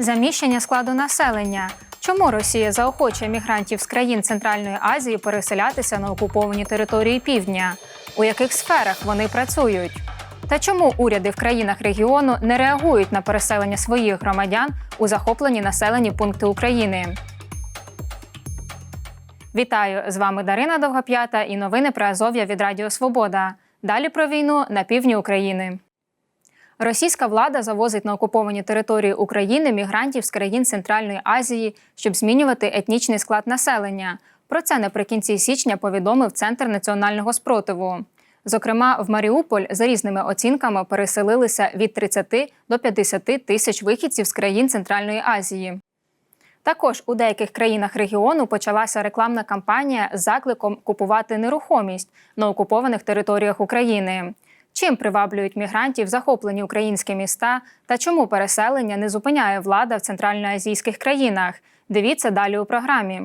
Заміщення складу населення. Чому Росія заохочує мігрантів з країн Центральної Азії переселятися на окуповані території півдня? У яких сферах вони працюють? Та чому уряди в країнах регіону не реагують на переселення своїх громадян у захоплені населені пункти України? Вітаю! З вами Дарина Довгоп'ята і новини про Азов'я від Радіо Свобода. Далі про війну на півдні України. Російська влада завозить на окуповані території України мігрантів з країн Центральної Азії, щоб змінювати етнічний склад населення. Про це наприкінці січня повідомив Центр національного спротиву. Зокрема, в Маріуполь за різними оцінками переселилися від 30 до 50 тисяч вихідців з країн Центральної Азії. Також у деяких країнах регіону почалася рекламна кампанія з закликом купувати нерухомість на окупованих територіях України. Чим приваблюють мігрантів захоплені українські міста та чому переселення не зупиняє влада в центральноазійських країнах? Дивіться далі у програмі.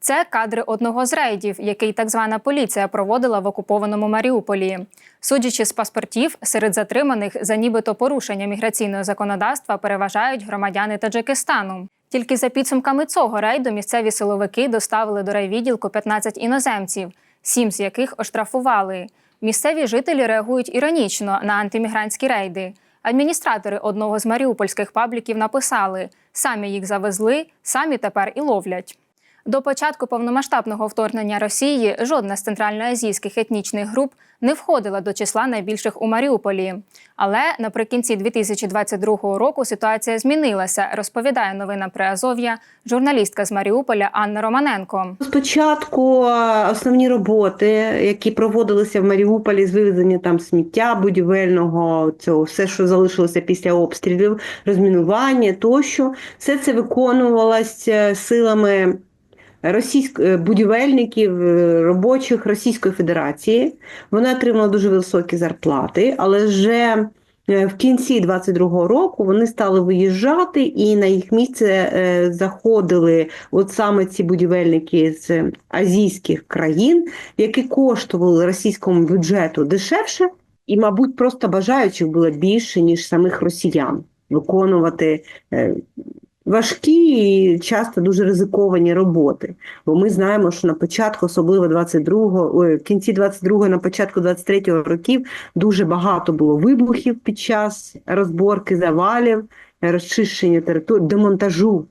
Це кадри одного з рейдів, який так звана поліція проводила в окупованому Маріуполі. Судячи з паспортів, серед затриманих за нібито порушення міграційного законодавства переважають громадяни Таджикистану. Тільки за підсумками цього рейду місцеві силовики доставили до райвідділку 15 іноземців, сім з яких оштрафували. Місцеві жителі реагують іронічно на антимігрантські рейди. Адміністратори одного з маріупольських пабліків написали: самі їх завезли, самі тепер і ловлять. До початку повномасштабного вторгнення Росії жодна з центральноазійських етнічних груп не входила до числа найбільших у Маріуполі. Але наприкінці 2022 року ситуація змінилася, розповідає новина при Азов'я журналістка з Маріуполя Анна Романенко. Спочатку е, основні роботи, які проводилися в Маріуполі з вивезення там сміття будівельного, цього все, що залишилося після обстрілів, розмінування тощо, все це виконувалося силами російських будівельників, е, робочих Російської Федерації. Вони отримали дуже високі зарплати, але вже е, в кінці 22-го року вони стали виїжджати, і на їх місце е, заходили от саме ці будівельники з азійських країн, які коштували російському бюджету дешевше, і, мабуть, просто бажаючих було більше ніж самих росіян виконувати важкі і часто дуже ризиковані роботи. Бо ми знаємо, що на початку, особливо 22-го, ой, в кінці 22-го, на початку 23-го років дуже багато було вибухів під час розборки завалів, розчищення території, демонтажу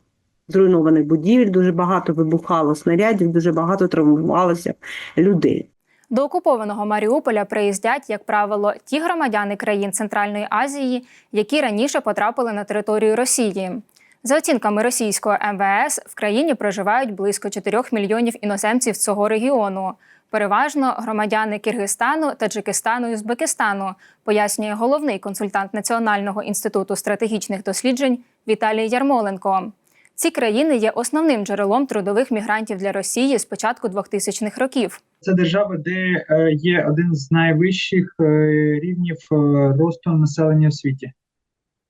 зруйнованих будівель. Дуже багато вибухало снарядів, дуже багато травмувалося людей. До окупованого Маріуполя приїздять, як правило, ті громадяни країн Центральної Азії, які раніше потрапили на територію Росії. За оцінками російського МВС, в країні проживають близько 4 мільйонів іноземців цього регіону. Переважно громадяни Киргизстану, Таджикистану і Узбекистану, пояснює головний консультант Національного інституту стратегічних досліджень Віталій Ярмоленко. Ці країни є основним джерелом трудових мігрантів для Росії з початку 2000-х років. Це держава, де е, є один з найвищих е, рівнів е, росту населення в світі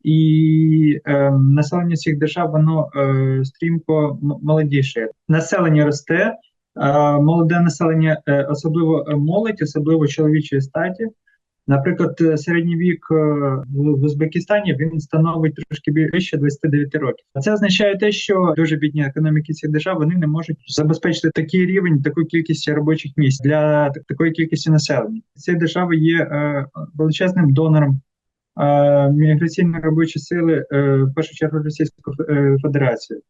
і е, населення цих держав воно е, стрімко молодіше. Населення росте, е, молоде населення, е, особливо молодь, особливо чоловічої статі. Наприклад, середній вік е, в Узбекистані він становить трошки більше 29 років. А Це означає те, що дуже бідні економіки цих держав вони не можуть забезпечити такий рівень, таку кількість робочих місць для такої кількості населення. Ці держави є е, величезним донором міграційні робочі сили е, в першу чергу Російської е, Федерації.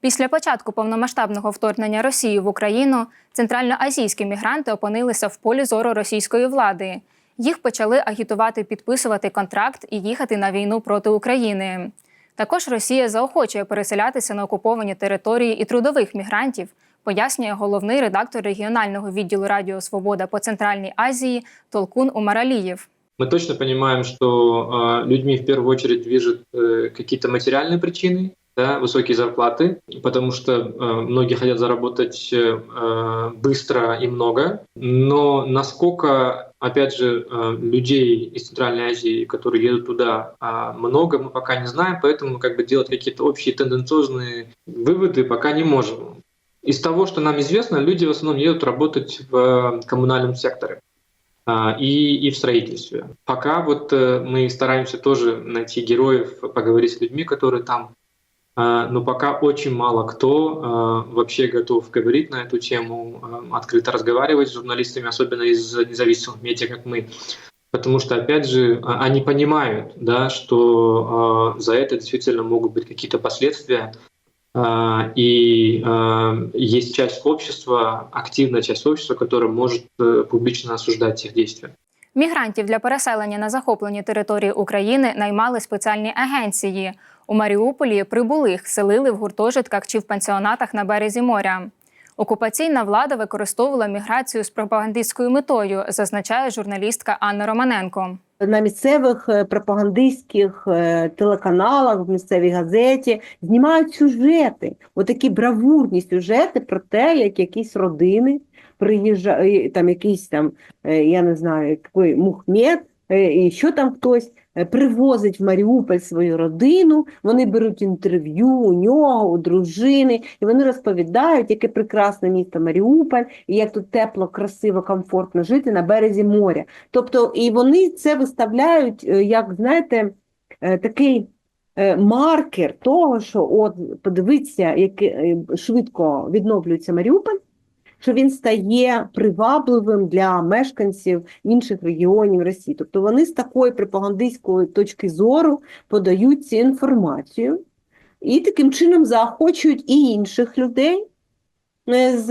Після початку повномасштабного вторгнення Росії в Україну центральноазійські мігранти опинилися в полі зору російської влади. Їх почали агітувати підписувати контракт і їхати на війну проти України. Також Росія заохочує переселятися на окуповані території і трудових мігрантів, пояснює головний редактор регіонального відділу Радіо Свобода по Центральній Азії Толкун Умаралієв. Мы точно понимаем, что э, людьми в первую очередь движут э, какие-то материальные причины, да, высокие зарплаты, потому что э, многие хотят заработать э, быстро и много. Но насколько, опять же, э, людей из Центральной Азии, которые едут туда, э, много, мы пока не знаем, поэтому как бы делать какие-то общие тенденциозные выводы пока не можем. Из того, что нам известно, люди в основном едут работать в коммунальном секторе и, и в строительстве. Пока вот э, мы стараемся тоже найти героев, поговорить с людьми, которые там А, но пока очень мало кто а, вообще готов говорить на эту тему, а, открыто разговаривать с журналистами, особенно из независимых медиа, как мы. Потому что, опять же, а, они понимают, да, что а, за это действительно могут быть какие-то последствия. И есть часть общества, активная часть общества, которая может э, публично осуждать их действия. Мігрантів для переселення на захоплені території України наймали спеціальні агенції. У Маріуполі прибулих селили в гуртожитках чи в пансіонатах на березі моря. Окупаційна влада використовувала міграцію з пропагандистською метою, зазначає журналістка Анна Романенко. На місцевих е, пропагандистських е, телеканалах, в місцевій газеті знімають сюжети, отакі бравурні сюжети про те, як якісь родини приїжджають, там якийсь там, е, я не знаю, який Мухмед, і що там хтось е, привозить в Маріуполь свою родину, вони беруть інтерв'ю у нього, у дружини, і вони розповідають, яке прекрасне місто Маріуполь, і як тут тепло, красиво, комфортно жити на березі моря. Тобто, і вони це виставляють, е, як знаєте, е, такий е, маркер того, що от подивіться, як е, швидко відновлюється Маріуполь, що він стає привабливим для мешканців інших регіонів Росії. Тобто вони з такої пропагандистської точки зору подають цю інформацію і таким чином заохочують і інших людей е, з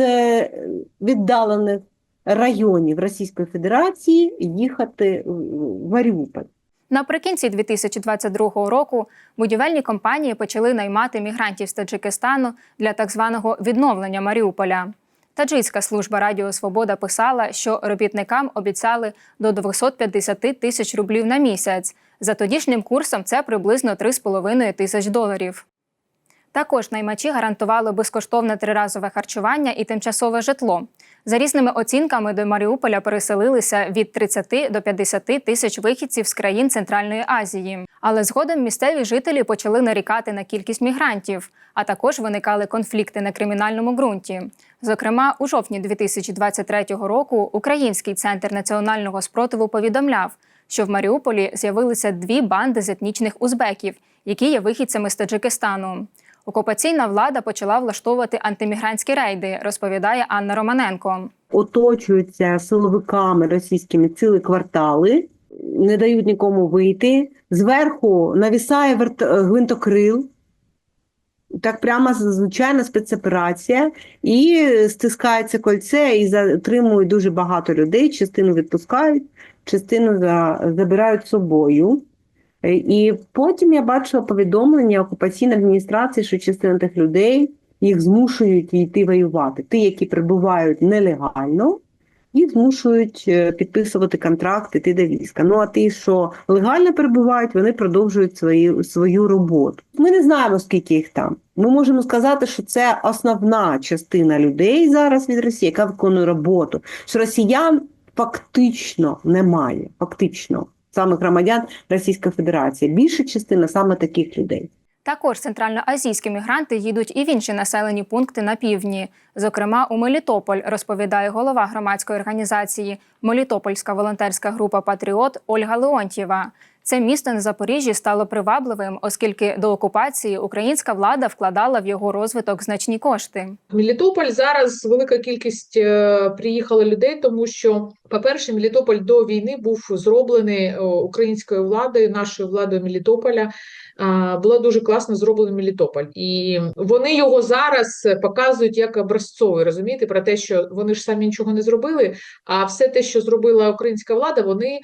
віддалених районів Російської Федерації їхати в Маріуполь. Наприкінці 2022 року будівельні компанії почали наймати мігрантів з Таджикистану для так званого відновлення Маріуполя. Таджикська служба Радіо Свобода писала, що робітникам обіцяли до 250 тисяч рублів на місяць. За тодішнім курсом це приблизно 3,5 тисяч доларів. Також наймачі гарантували безкоштовне триразове харчування і тимчасове житло. За різними оцінками до Маріуполя переселилися від 30 до 50 тисяч вихідців з країн Центральної Азії. Але згодом місцеві жителі почали нарікати на кількість мігрантів, а також виникали конфлікти на кримінальному ґрунті. Зокрема, у жовтні 2023 року Український центр національного спротиву повідомляв, що в Маріуполі з'явилися дві банди з етнічних узбеків, які є вихідцями з Таджикистану. Окупаційна влада почала влаштовувати антимігрантські рейди, розповідає Анна Романенко. Оточуються силовиками російськими цілі квартали, не дають нікому вийти. Зверху навісає верт... гвинтокрил. Так прямо звичайна спецоперація, і стискається кольце, і затримують дуже багато людей. Частину відпускають, частину за... забирають з собою. І потім я бачила повідомлення окупаційної адміністрації, що частина тих людей їх змушують йти воювати. Ті, які прибувають нелегально, їх змушують е, підписувати контракт, іти до війська. Ну а ті, що легально перебувають, вони продовжують свою, свою роботу. Ми не знаємо, скільки їх там. Ми можемо сказати, що це основна частина людей зараз від Росії, яка виконує роботу. Що росіян фактично немає. Фактично самих громадян Російської Федерації. Більша частина саме таких людей. Також центральноазійські мігранти їдуть і в інші населені пункти на півдні, зокрема у Мелітополь, розповідає голова громадської організації Мелітопольська волонтерська група Патріот Ольга Леонтьєва. Це місто на Запоріжжі стало привабливим, оскільки до окупації українська влада вкладала в його розвиток значні кошти. Мелітополь зараз велика кількість е, приїхало людей, тому що, по-перше, Мелітополь до війни був зроблений е, українською владою, нашою владою Мелітополя. Е, Була дуже класно зроблений Мелітополь, і вони його зараз показують як образцовий. Розумієте, про те, що вони ж самі нічого не зробили. А все те, що зробила українська влада, вони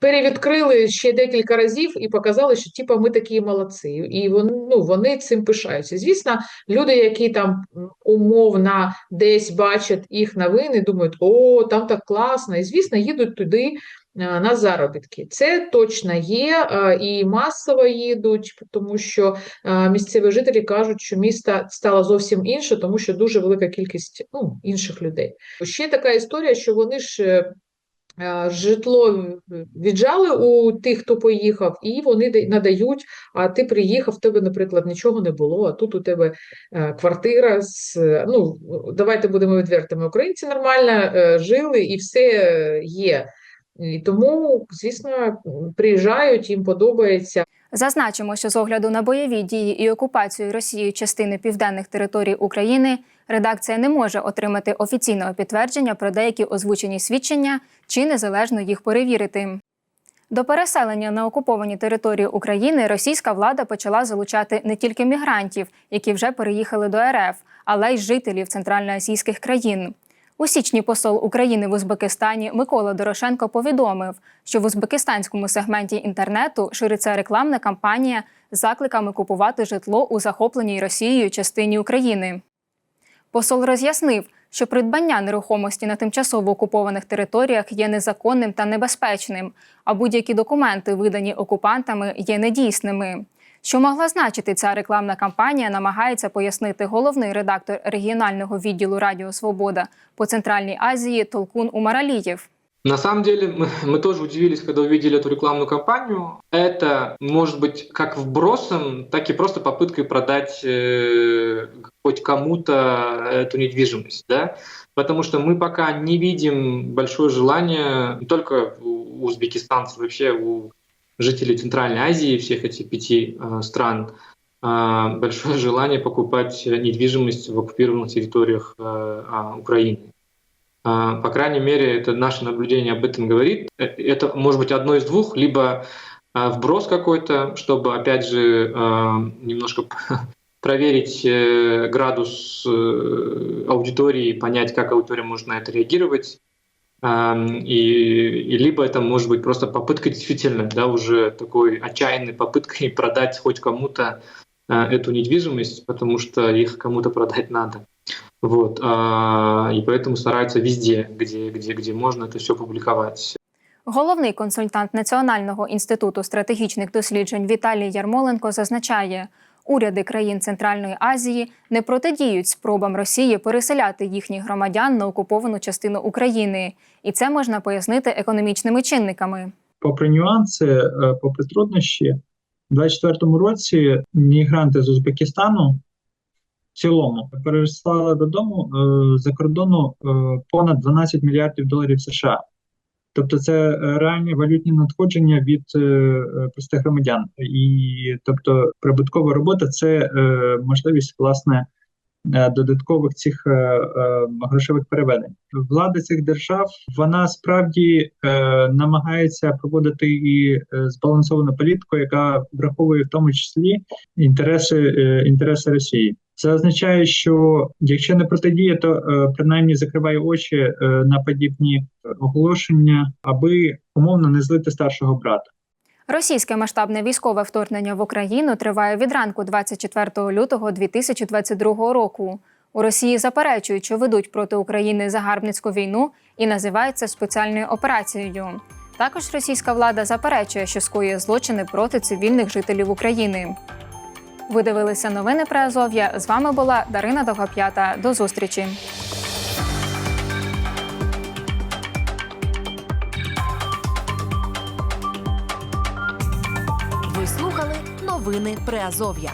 перевідкрили ще декілька разів і показали, що типа ми такі молодці, і вони ну вони цим пишаються. Звісно, люди, які там умовно десь бачать їх новини, думають, о, там так класно, і звісно, їдуть туди е, на заробітки. Це точно є, е, і масово їдуть, тому що е, місцеві жителі кажуть, що місто стало зовсім інше, тому що дуже велика кількість ну, інших людей. Ще така історія, що вони ж. Е, е, Житло віджали у тих, хто поїхав, і вони да- надають. А ти приїхав, в тебе, наприклад, нічого не було. А тут у тебе е, квартира з е, ну давайте будемо відвертими. Українці нормально е, жили і все е, є. І тому, звісно, приїжджають, їм подобається. Зазначимо, що з огляду на бойові дії і окупацію Росією частини південних територій України редакція не може отримати офіційного підтвердження про деякі озвучені свідчення чи незалежно їх перевірити. До переселення на окуповані території України російська влада почала залучати не тільки мігрантів, які вже переїхали до РФ, але й жителів центральноазійських країн. У січні посол України в Узбекистані Микола Дорошенко повідомив, що в узбекистанському сегменті інтернету шириться рекламна кампанія з закликами купувати житло у захопленій Росією частині України. Посол роз'яснив, що придбання нерухомості на тимчасово окупованих територіях є незаконним та небезпечним, а будь-які документи, видані окупантами, є недійсними. Що могла значити ця рекламна кампанія, намагається пояснити головний редактор регіонального відділу Радіо Свобода по Центральній Азії Толкун Умаралієв. На самом деле мы, мы тоже удивились, когда увидели эту рекламную кампанию. Это может быть как вбросом, так и просто попыткой продать э, хоть кому-то эту недвижимость, да? Потому что мы пока не видим большое желание не только у узбекистанцев, вообще у жителей Центральной Азии, всех этих пяти э, стран, э, большое желание покупать недвижимость в оккупированных территориях э, а, Украины. А, По крайней мере, это наше наблюдение об этом говорит. Э, Это может быть одно из двух, либо а, вброс какой-то, чтобы, опять же, немножко проверить э, градус э, аудитории, понять, как аудитория может на это реагировать. Ам, И, и либо это может быть просто попытка действительно, да, уже такой отчаянной попыткой продать хоть кому-то а, эту недвижимость, потому что их кому-то продать надо. Вот, а, и поэтому стараются везде, где, где, где можно это все публиковать. Головний консультант Національного інституту стратегічних досліджень Віталій Ярмоленко зазначає, уряди країн Центральної Азії не протидіють спробам Росії переселяти їхніх громадян на окуповану частину України, і це можна пояснити економічними чинниками. попри нюанси, е, попри труднощі, у 2024 році мігранти з Узбекистану в цілому переслали додому е, за кордону е, понад 12 мільярдів доларів США. Тобто це е, реальні валютні надходження від е, е, простих громадян. І тобто прибуткова робота це можливість власне додаткових цих е, е, грошових переведень. Влада цих держав вона справді е, намагається проводити і збалансовану політику, яка враховує в тому числі інтереси, е, інтереси Росії. Це означає, що якщо не протидіє, то е, принаймні закриває очі е, на подібні оголошення, аби умовно не злити старшого брата. Російське масштабне військове вторгнення в Україну триває від ранку 24 лютого 2022 року. У Росії заперечують, що ведуть проти України загарбницьку війну і називають це спеціальною операцією. Також російська влада заперечує, що скоює злочини проти цивільних жителів України. Ви дивилися новини про Азов'я. З вами була Дарина Довгоп'ята. До зустрічі. Ви слухали новини Приазов'я.